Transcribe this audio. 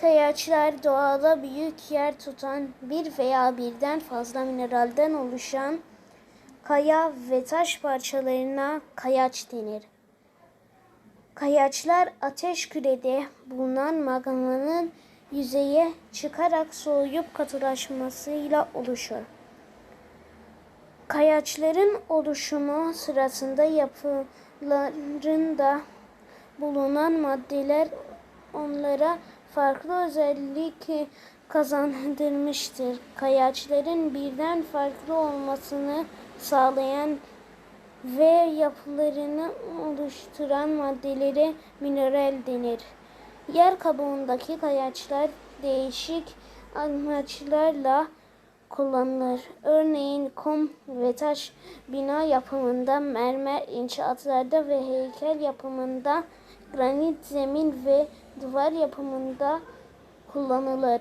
Kayaçlar doğada büyük yer tutan bir veya birden fazla mineralden oluşan kaya ve taş parçalarına kayaç denir. Kayaçlar ateş kürede bulunan magmanın yüzeye çıkarak soğuyup katılaşmasıyla oluşur. Kayaçların oluşumu sırasında yapılarında bulunan maddeler onlara farklı özellik kazandırmıştır. Kayaçların birden farklı olmasını sağlayan ve yapılarını oluşturan maddelere mineral denir. Yer kabuğundaki kayaçlar değişik amaçlarla kullanılır. Örneğin kum ve taş bina yapımında, mermer inşaatlarda ve heykel yapımında, granit zemin ve duvar yapımında kullanılır.